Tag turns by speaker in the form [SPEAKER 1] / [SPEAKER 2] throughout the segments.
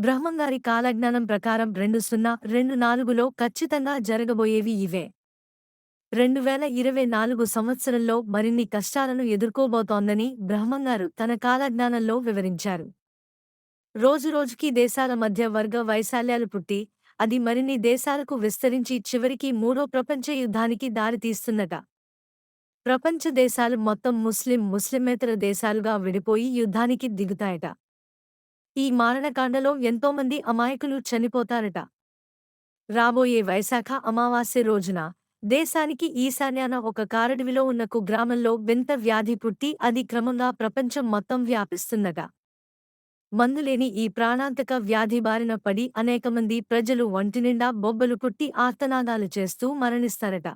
[SPEAKER 1] బ్రహ్మంగారి కాలజ్ఞానం ప్రకారం రెండు సున్నా రెండు నాలుగులో ఖచ్చితంగా జరగబోయేవి ఇవే. రెండు వేల ఇరవై నాలుగు సంవత్సరంలో మరిన్ని కష్టాలను ఎదుర్కోబోతోందని బ్రహ్మంగారు తన కాలజ్ఞానంలో వివరించారు. రోజురోజుకి దేశాల మధ్య వర్గ వైశాల్యాలు పుట్టి అది మరిన్ని దేశాలకు విస్తరించి చివరికి మూడో ప్రపంచ యుద్ధానికి దారితీస్తున్నట ప్రపంచ దేశాలు మొత్తం ముస్లిం ముస్లిమేతర దేశాలుగా విడిపోయి యుద్ధానికి దిగుతాయట. ఈ మారణకాండలో ఎంతోమంది అమాయకులు చనిపోతారట. రాబోయే వైశాఖ అమావాస్య రోజున దేశానికి ఈశాన్యాన ఒక కారడివిలో ఉన్న కుగ్రామంలో వింత వ్యాధి పుట్టి అది క్రమంగా ప్రపంచం మొత్తం వ్యాపిస్తుందట. మందులేని ఈ ప్రాణాంతక వ్యాధి బారిన పడి అనేకమంది ప్రజలు ఒంటినిండా బొబ్బలు పుట్టి ఆర్తనాదాలు చేస్తూ మరణిస్తారట.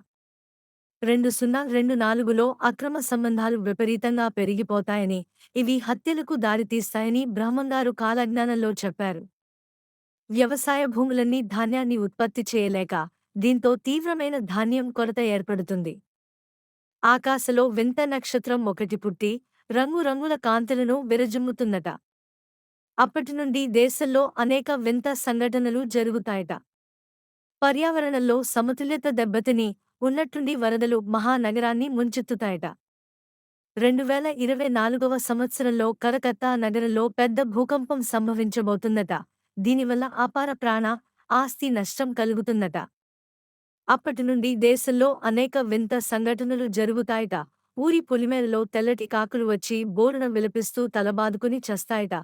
[SPEAKER 1] రెండు సున్నా రెండు నాలుగులో అక్రమ సంబంధాలు విపరీతంగా పెరిగిపోతాయని ఇవి హత్యలకు దారితీస్తాయని బ్రహ్మంగారు కాలజ్ఞానంలో చెప్పారు. వ్యవసాయ భూములన్నీ ధాన్యాన్ని ఉత్పత్తి చేయలేక దీంతో తీవ్రమైన ధాన్యం కొరత ఏర్పడుతుంది. ఆకాశలో వింత నక్షత్రం ఒకటి పుట్టి రంగురంగుల కాంతులను విరజిమ్ముతున్నట. అప్పటినుండి దేశంలో అనేక వింత సంఘటనలు జరుగుతాయట. పర్యావరణంలో సమతుల్యత దెబ్బతిని ఉన్నట్టుండి వరదలు మహానగరాన్ని ముంచెత్తుతాయట. రెండు వేల ఇరవై నాలుగవ సంవత్సరంలో కరకత్తా నగరంలో పెద్ద భూకంపం సంభవించబోతుందట దీనివల్ల అపార ప్రాణ ఆస్తి నష్టం కలుగుతుందట అప్పటినుండి దేశంలో అనేక వింత సంఘటనలు జరుగుతాయట. ఊరి పులిమేలలో తెల్లటి కాకులు వచ్చి బోరున విలపిస్తూ తలబాదుకుని చస్తాయట.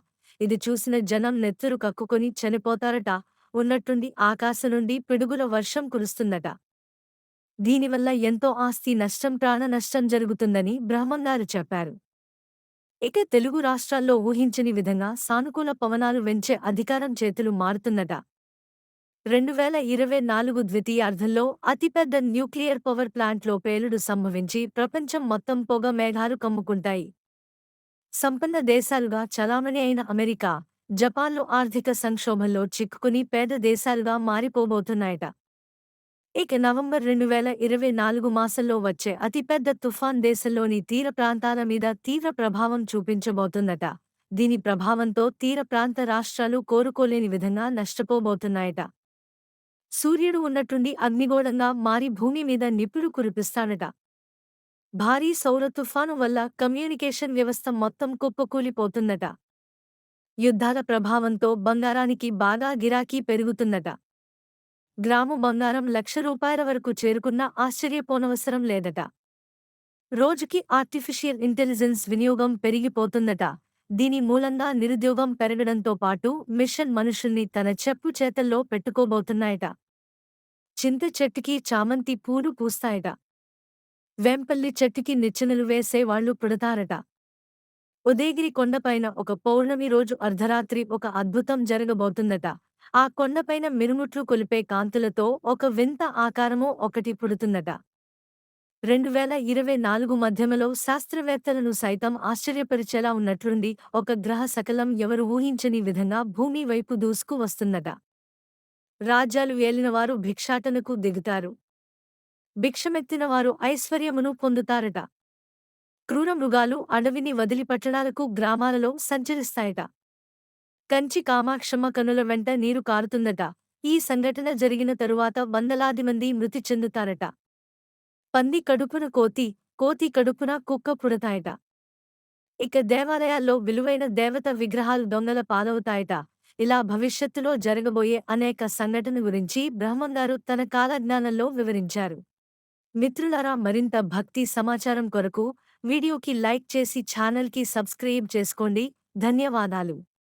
[SPEAKER 1] ఇది చూసిన జనం నెత్తురు కక్కుకొని చనిపోతారట. ఉన్నట్టుండి ఆకాశం నుండి పిడుగుల వర్షం కురుస్తుందట దీనివల్ల ఎంతో ఆస్తి నష్టం ప్రాణ నష్టం జరుగుతుందని బ్రహ్మంగారు చెప్పారు. ఇక తెలుగు రాష్ట్రాల్లో ఊహించని విధంగా సానుకూల పవనాలు వెంచే అధికారం చేతులు మారుతున్నట. రెండు వేల ఇరవై నాలుగు ద్వితీయార్ధంలో అతిపెద్ద న్యూక్లియర్ పవర్ ప్లాంట్లో పేలుడు సంభవించి ప్రపంచం మొత్తం పొగ మేఘాలు కమ్ముకుంటాయి. సంపన్న దేశాలుగా చలామణి అయిన అమెరికా జపాన్లు ఆర్థిక సంక్షోభంలో చిక్కుకుని పేద దేశాలుగా మారిపోబోతున్నాయట. ఇక నవంబర్ రెండు వేల ఇరవై నాలుగు మాసంలో వచ్చే అతిపెద్ద తుఫాన్ దేశంలోని తీర ప్రాంతాల మీద తీవ్ర ప్రభావం చూపించబోతుందట. దీని ప్రభావంతో తీర ప్రాంత రాష్ట్రాలు కోరుకోలేని విధంగా నష్టపోబోతున్నాయట. సూర్యుడు ఉన్నట్టుండి అగ్నిగోళంగా మారి భూమి మీద నిప్పులు కురిపిస్తాడట. భారీ సౌర తుఫాను వల్ల కమ్యూనికేషన్ వ్యవస్థ మొత్తం కుప్పకూలిపోతుందట యుద్ధాల ప్రభావంతో బంగారానికి బాగా గిరాకీ పెరుగుతుందట గ్రాము బంగారం లక్ష రూపాయల వరకు చేరుకున్నా ఆశ్చర్యపోనవసరం లేదట. రోజుకి ఆర్టిఫిషియల్ ఇంటెలిజెన్స్ వినియోగం పెరిగిపోతుందట. దీని మూలంగా నిరుద్యోగం పెరగడంతో పాటు మిషన్ మనుషుల్ని తన చెప్పు చేతల్లో పెట్టుకోబోతున్నాయట. చింత చెట్టుకి చామంతి పూలు పూస్తాయట. వెంపల్లి చెట్టుకి నిచ్చెనలు వేసే వాళ్ళు పుడతారట. ఉదయగిరి కొండపైన ఒక పౌర్ణమి రోజు అర్ధరాత్రి ఒక అద్భుతం జరగబోతుందట. ఆ కొండపైన మిరుముట్లు కొలిపే కాంతులతో ఒక వింత ఆకారము ఒకటి పుడుతుందట రెండు వేల ఇరవై నాలుగు మధ్యమలో శాస్త్రవేత్తలను సైతం ఆశ్చర్యపరిచేలా ఉన్నట్లుండి ఒక గ్రహ సకలం ఎవరు ఊహించని విధంగా భూమి వైపు దూసుకు వస్తుందట రాజ్యాలు ఏలినవారు భిక్షాటనకు దిగుతారు. భిక్షమెత్తినవారు ఐశ్వర్యమును పొందుతారట. క్రూర మృగాలు అడవిని వదిలి పట్టణాలకు గ్రామాలలో సంచరిస్తాయట. కంచి కామాక్షమ్మ కనుల వెంట నీరు కారుతుందట. ఈ సంఘటన జరిగిన తరువాత వందలాది మంది మృతి చెందుతారట. పంది కడుపున కోతి కోతి కడుపున కుక్క పుడతాయట. ఇక దేవాలయాల్లో విలువైన దేవత విగ్రహాలు దొంగల పాలవుతాయట. ఇలా భవిష్యత్తులో జరగబోయే అనేక సంఘటన గురించి బ్రహ్మంగారు తన కాలజ్ఞానంలో వివరించారు. మిత్రులారా మరింత భక్తి సమాచారం కొరకు వీడియోకి లైక్ చేసి ఛానల్కి సబ్స్క్రైబ్ చేసుకోండి. ధన్యవాదాలు.